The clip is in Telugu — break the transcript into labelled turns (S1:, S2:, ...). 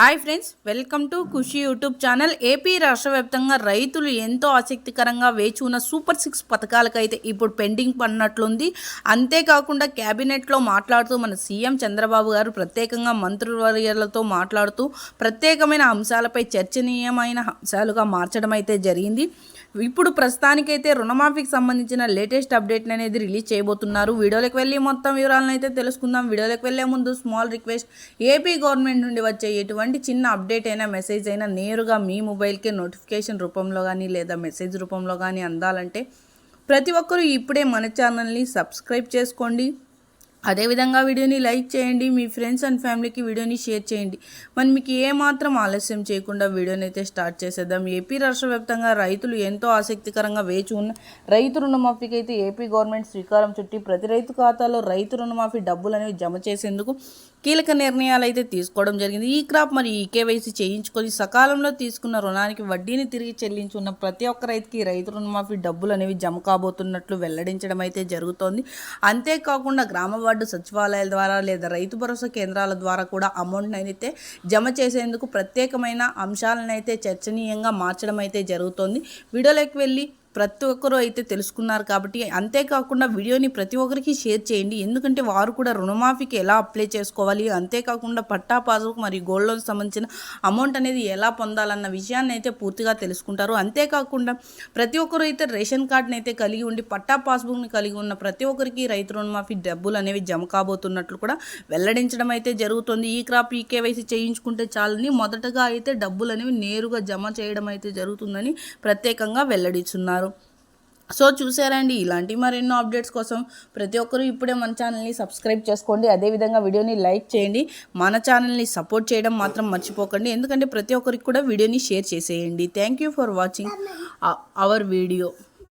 S1: Hi friends welcome to Khushi YouTube channel. A P రాష్ట్ర వ్యాప్తంగా రైతులు ఎంతో ఆసక్తికరంగా వేచి ఉన్న సూపర్ సిక్స్ పథకాలకైతే ఇప్పుడు పెండింగ్ పడినట్లుంది. అంతేకాకుండా క్యాబినెట్లో మాట్లాడుతూ మన సీఎం చంద్రబాబు గారు ప్రత్యేకంగా మంత్రివర్యాలతో మాట్లాడుతూ ప్రత్యేకమైన అంశాలపై చర్చనీయమైన అంశాలుగా మార్చడం అయితే జరిగింది. ఇప్పుడు ప్రస్తుతానికైతే రుణమాఫీకి సంబంధించిన లేటెస్ట్ అప్డేట్ అనేది రిలీజ్ చేయబోతున్నారు. వీడియోలోకి వెళ్ళి మొత్తం వివరాలను అయితే తెలుసుకుందాం. వీడియోలోకి వెళ్ళే ముందు స్మాల్ రిక్వెస్ట్ ఏపీ గవర్నమెంట్ నుండి వచ్చే ఎటువంటి చిన్న అప్డేట్ అయినా మెసేజ్ అయినా నేరుగా మీ మొబైల్కే నోటిఫికేషన్ రూపంలో కానీ లేదా మెసేజ్ రూపంలో కానీ అందాలంటే ప్రతి ఒక్కరూ ఇప్పుడే మన ఛానల్ని సబ్స్క్రైబ్ చేసుకోండి. అదేవిధంగా వీడియోని లైక్ చేయండి. మీ ఫ్రెండ్స్ అండ్ ఫ్యామిలీకి వీడియోని షేర్ చేయండి. మనం మీకు ఏమాత్రం ఆలస్యం చేయకుండా వీడియోని అయితే స్టార్ట్ చేసేద్దాం. ఏపీ రాష్ట్ర వ్యాప్తంగా రైతులు ఎంతో ఆసక్తికరంగా వేచి ఉన్న రైతు రుణమాఫీకి అయితే ఏపీ గవర్నమెంట్ శ్రీకారం చుట్టి ప్రతి రైతు ఖాతాలో రైతు రుణమాఫీ డబ్బులు అనేవి జమ చేసేందుకు కీలక నిర్ణయాలు అయితే తీసుకోవడం జరిగింది. ఈ క్రాప్ మరియు ఈ కేవైసీ చేయించుకొని సకాలంలో తీసుకున్న రుణానికి వడ్డీని తిరిగి చెల్లించున్న ప్రతి ఒక్క రైతుకి రైతు రుణమాఫీ డబ్బులు అనేవి జమ కాబోతున్నట్లు వెల్లడించడం అయితే జరుగుతోంది. అంతేకాకుండా గ్రామ వార్డు సచివాలయాల ద్వారా లేదా రైతు భరోసా కేంద్రాల ద్వారా కూడా అమౌంట్ అయితే జమ చేసేందుకు ప్రత్యేకమైన అంశాలను అయితే చర్చనీయంగా మార్చడం అయితే జరుగుతోంది. వీడియోలోకి వెళ్ళి ప్రతి ఒక్కరూ అయితే తెలుసుకున్నారు కాబట్టి అంతేకాకుండా వీడియోని ప్రతి ఒక్కరికి షేర్ చేయండి. ఎందుకంటే వారు కూడా రుణమాఫీకి ఎలా అప్లై చేసుకోవాలి అంతేకాకుండా పట్టా పాస్బుక్ మరియు గోల్డ్ లోన్ సంబంధించిన అమౌంట్ అనేది ఎలా పొందాలన్న విషయాన్ని అయితే పూర్తిగా తెలుసుకుంటారు. అంతేకాకుండా ప్రతి ఒక్కరు అయితే రేషన్ కార్డుని అయితే కలిగి ఉండి పట్టా పాస్బుక్ని కలిగి ఉన్న ప్రతి ఒక్కరికి రైతు రుణమాఫీ డబ్బులు అనేవి జమ కాబోతున్నట్లు కూడా వెల్లడించడం అయితే జరుగుతుంది. ఈ క్రాప్ ఈ కేవైసీ చేయించుకుంటే చాలని మొదటగా అయితే డబ్బులు అనేవి నేరుగా జమ చేయడం అయితే జరుగుతుందని ప్రత్యేకంగా వెల్లడిస్తున్నారు. సో చూసారండి ఇలాంటి మరెన్నో అప్డేట్స్ కోసం ప్రతి ఒక్కరూ ఇప్పుడే మన ఛానల్ని సబ్స్క్రైబ్ చేసుకోండి. అదేవిధంగా వీడియోని లైక్ చేయండి. మన ఛానల్ని సపోర్ట్ చేయడం మాత్రం మర్చిపోకండి. ఎందుకంటే ప్రతి ఒక్కరికి కూడా వీడియోని షేర్ చేసేయండి. Thank you for watching our video.